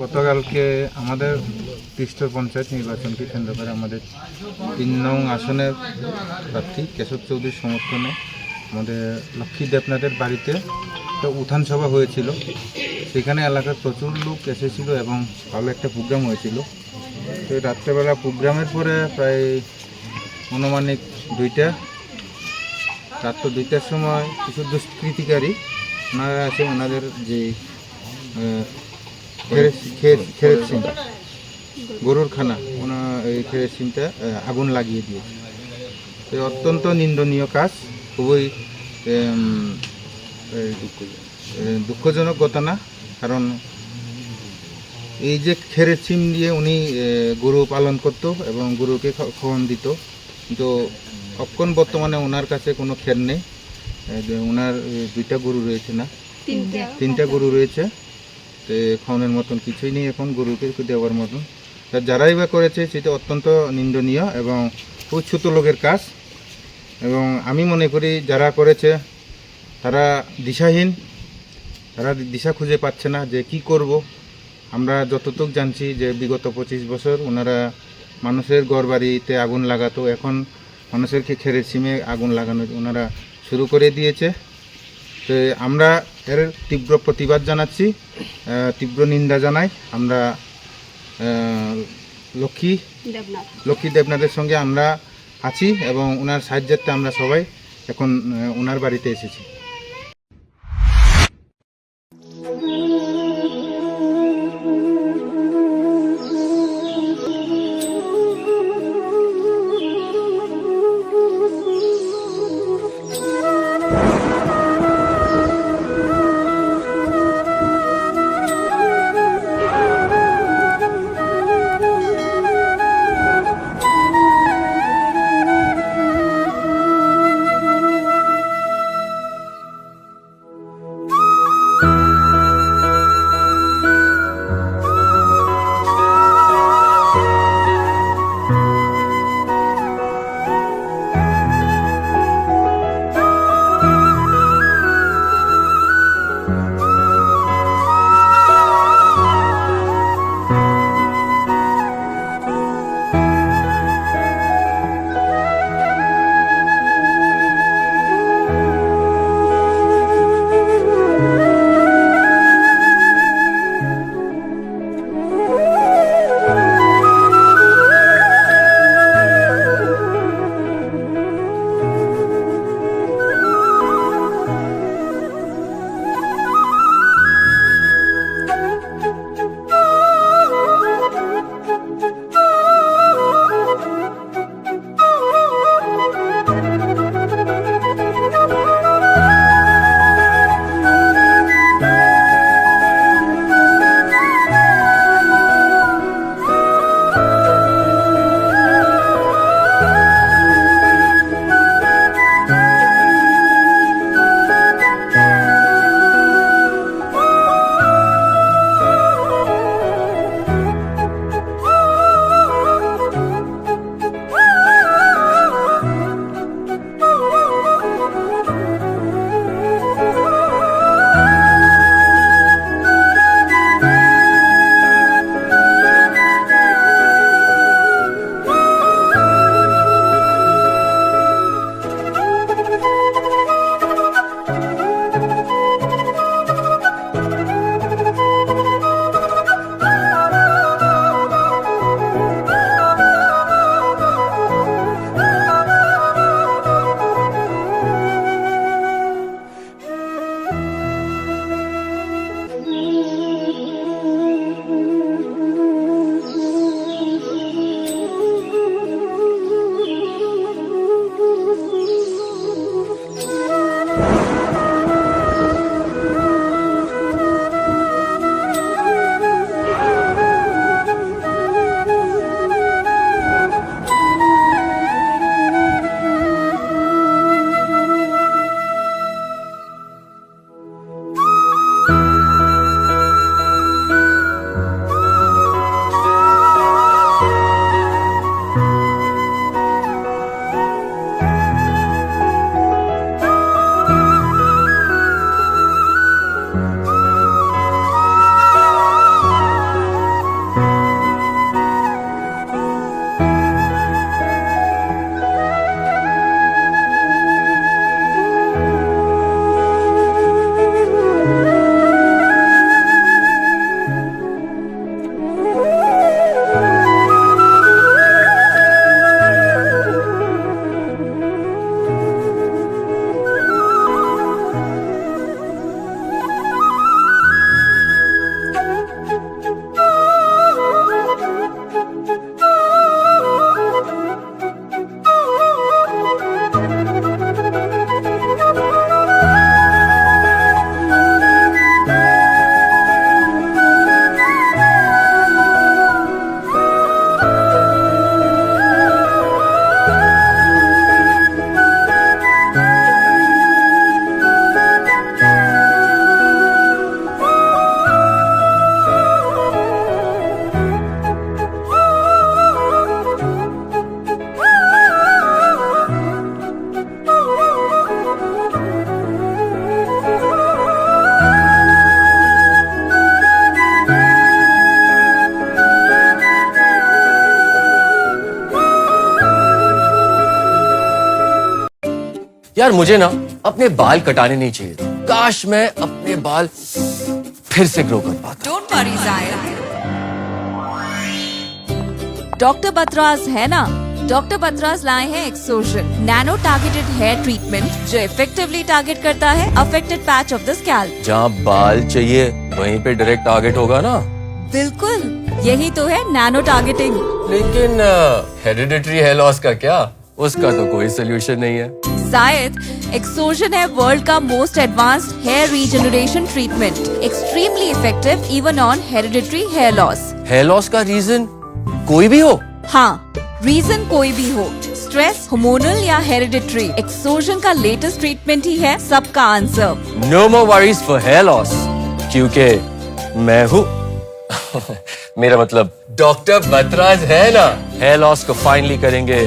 গতকালকে আমাদের তিস্তর পঞ্চায়েত নির্বাচনকে কেন্দ্র করে আমাদের তিন নং আসনের প্রার্থী কেশব চৌধুরীর সমর্থনে আমাদের লক্ষ্মী দেবনাথের বাড়িতে একটা উত্থান সভা হয়েছিল। সেখানে এলাকার প্রচুর লোক এসেছিল এবং ভালো একটা প্রোগ্রাম হয়েছিল। তো রাত্রেবেলা প্রোগ্রামের পরে প্রায় অনুমানিক দুইটা, রাত্র দুইটার সময় কিছু দুষ্কৃতিকারী, ওনারা আছে ওনাদের যে খেরের সিম গরুর খানা ওনার এই খেরের সিমটা আগুন লাগিয়ে দিয়েছে। তো অত্যন্ত নিন্দনীয় কাজ খুবই দুঃখজনক ঘটনা কারণ এই যে খেরের সিম দিয়ে উনি গরু পালন করত এবং গরুকে খ- খাওয়ান দিত। কিন্তু অক্ষণ বর্তমানে ওনার কাছে কোনো খের নেই। যে ওনার দুইটা গরু রয়েছে না? তিনটা গরু রয়েছে। তো খাওয়ানোর মতন কিছুই নেই এখন, গরুকে দেওয়ার মতন। তা যারাই বা করেছে, সেটা অত্যন্ত নিন্দনীয় এবং খুব ছোট লোকের কাজ। এবং আমি মনে করি, যারা করেছে, তারা দিশাহীন, তারা দিশা খুঁজে পাচ্ছে না যে কি করব। আমরা যতটুক জানছি যে বিগত পঁচিশ বছর ওনারা মানুষের ঘর বাড়িতে আগুন লাগাতো, এখন মানুষের খেরের সিমে আগুন লাগানো, ওনারা শুরু করে দিয়েছে। তো আমরা এর তীব্র প্রতিবাদ জানাচ্ছি তীব্র নিন্দা জানাই। আমরা লক্ষ্মী লক্ষ্মী দেবনাথের সঙ্গে আমরা আছি এবং ওনার সাহায্যার্থে আমরা সবাই এখন ওনার বাড়িতে এসেছি। यार मुझे ना अपने बाल कटाने नहीं चाहिए काश मैं अपने बाल फिर से ग्रो कर पाता। डोंट वरी जायद डॉक्टर बतराज है ना? डॉक्टर बतराज लाए हैं Exogen nano targeted hair treatment जो इफेक्टिवली टारगेट करता है affected patch of the scalp जहाँ बाल चाहिए वहीं पे डायरेक्ट टारगेट होगा ना। बिल्कुल यही तो है नैनो टारगेटिंग लेकिन हेरिडिटरी हेयर लॉस का क्या? उसका तो कोई सोल्यूशन नहीं है। शायद एक्सोजन है वर्ल्ड का most advanced hair regeneration treatment extremely effective even on hereditary hair loss hair loss का रीजन कोई भी हो हाँ रीजन कोई भी हो स्ट्रेस hormonal या हेरिडिटरी एक्सोजन का लेटेस्ट ट्रीटमेंट ही है सबका answer no more worries for hair loss क्योंकि मैं हूँ मेरा मतलब डॉक्टर बतराज है ना हेयर लॉस को फाइनली करेंगे